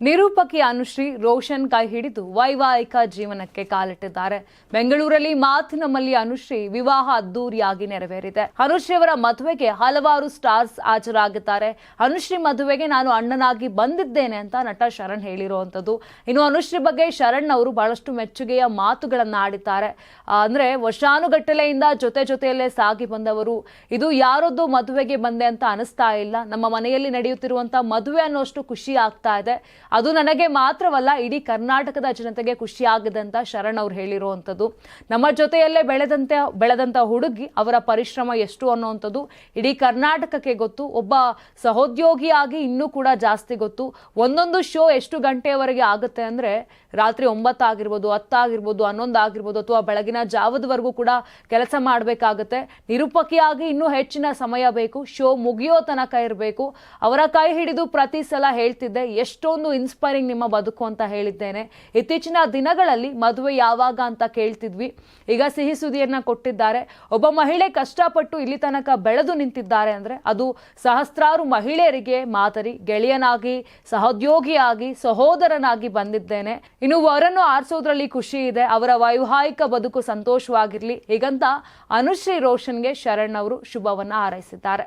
ನಿರೂಪಕಿ ಅನುಶ್ರೀ ರೋಷನ್ ಕೈ ಹಿಡಿದು ವೈವಾಹಿಕ ಜೀವನಕ್ಕೆ ಕಾಲಿಟ್ಟಿದ್ದಾರೆ. ಬೆಂಗಳೂರಲ್ಲಿ ಮಾತಿನ ಮಲ್ಲಿ ಅನುಶ್ರೀ ವಿವಾಹ ಅದ್ದೂರಿಯಾಗಿ ನೆರವೇರಿದೆ. ಅನುಶ್ರೀ ಅವರ ಮದುವೆಗೆ ಹಲವಾರು ಸ್ಟಾರ್ಸ್ ಹಾಜರಾಗಿದ್ದಾರೆ. ಅನುಶ್ರೀ ಮದುವೆಗೆ ನಾನು ಅಣ್ಣನಾಗಿ ಬಂದಿದ್ದೇನೆ ಅಂತ ನಟ ಶರಣ್ ಹೇಳಿರುವಂಥದ್ದು. ಇನ್ನು ಅನುಶ್ರೀ ಬಗ್ಗೆ ಶರಣ್ ಅವರು ಬಹಳಷ್ಟು ಮೆಚ್ಚುಗೆಯ ಮಾತುಗಳನ್ನು ಆಡಿದ್ದಾರೆ. ಅಂದರೆ ವರ್ಷಾನುಗಟ್ಟಲೆಯಿಂದ ಜೊತೆ ಜೊತೆಯಲ್ಲೇ ಸಾಗಿ ಬಂದವರು. ಇದು ಯಾರೊಂದು ಮದುವೆಗೆ ಬಂದೆ ಅಂತ ಅನಿಸ್ತಾ ಇಲ್ಲ. ನಮ್ಮ ಮನೆಯಲ್ಲಿ ನಡೆಯುತ್ತಿರುವಂಥ ಮದುವೆ ಅನ್ನೋಷ್ಟು ಖುಷಿ ಆಗ್ತಾ ಇದೆ. ಅದು ನನಗೆ ಮಾತ್ರವಲ್ಲ, ಇಡೀ ಕರ್ನಾಟಕದ ಜನತೆಗೆ ಖುಷಿಯಾಗದಂತ ಶರಣ್ ಅವ್ರು ಹೇಳಿರುವಂಥದ್ದು. ನಮ್ಮ ಜೊತೆಯಲ್ಲೇ ಬೆಳೆದಂತೆ, ಬೆಳೆದಂತ ಹುಡುಗಿ, ಅವರ ಪರಿಶ್ರಮ ಎಷ್ಟು ಅನ್ನುವಂಥದ್ದು ಇಡೀ ಕರ್ನಾಟಕಕ್ಕೆ ಗೊತ್ತು. ಒಬ್ಬ ಸಹೋದ್ಯೋಗಿಯಾಗಿ ಇನ್ನೂ ಕೂಡ ಜಾಸ್ತಿ ಗೊತ್ತು. ಒಂದೊಂದು ಶೋ ಎಷ್ಟು ಗಂಟೆಯವರೆಗೆ ಆಗುತ್ತೆ ಅಂದ್ರೆ ರಾತ್ರಿ ಒಂಬತ್ತಾಗಿರ್ಬೋದು, ಹತ್ತಾಗಿರ್ಬೋದು ಹನ್ನೊಂದು ಆಗಿರ್ಬೋದು ಅಥವಾ ಬೆಳಗಿನ ಜಾವದವರೆಗೂ ಕೂಡ ಕೆಲಸ ಮಾಡಬೇಕಾಗುತ್ತೆ. ನಿರೂಪಕಿಯಾಗಿ ಇನ್ನೂ ಹೆಚ್ಚಿನ ಸಮಯ ಬೇಕು. ಶೋ ಮುಗಿಯೋ ತನಕ ಇರಬೇಕು. ಅವರ ಕೈ ಹಿಡಿದು ಪ್ರತಿ ಸಲ ಹೇಳ್ತಿದ್ದೆ, ಎಷ್ಟೊಂದು ಇನ್ಸ್ಪೈರಿಂಗ್ ನಿಮ್ಮ ಬದುಕು ಅಂತ ಹೇಳಿದ್ದೇನೆ. ಇತ್ತೀಚಿನ ದಿನಗಳಲ್ಲಿ ಮದುವೆ ಯಾವಾಗ ಅಂತ ಕೇಳ್ತಿದ್ವಿ. ಈಗ ಸಿಹಿ ಸುದಿಯನ್ನ ಕೊಟ್ಟಿದ್ದಾರೆ. ಒಬ್ಬ ಮಹಿಳೆ ಕಷ್ಟಪಟ್ಟು ಇಲ್ಲಿ ತನಕ ಬೆಳೆದು ನಿಂತಿದ್ದಾರೆ ಅಂದ್ರೆ ಅದು ಸಹಸ್ರಾರು ಮಹಿಳೆಯರಿಗೆ ಮಾದರಿ. ಗೆಳೆಯನಾಗಿ, ಸಹೋದ್ಯೋಗಿಯಾಗಿ, ಸಹೋದರನಾಗಿ ಬಂದಿದ್ದೇನೆ. ಇನ್ನು ವರನ್ನು ಆರಿಸೋದ್ರಲ್ಲಿ ಖುಷಿ ಇದೆ. ಅವರ ವೈವಾಹಿಕ ಬದುಕು ಸಂತೋಷವಾಗಿರಲಿ. ಹೀಗಂತ ಅನುಶ್ರೀ ರೋಷನ್ಗೆ ಶರಣ್ ಅವರು ಶುಭವನ್ನು ಹಾರೈಸಿದ್ದಾರೆ.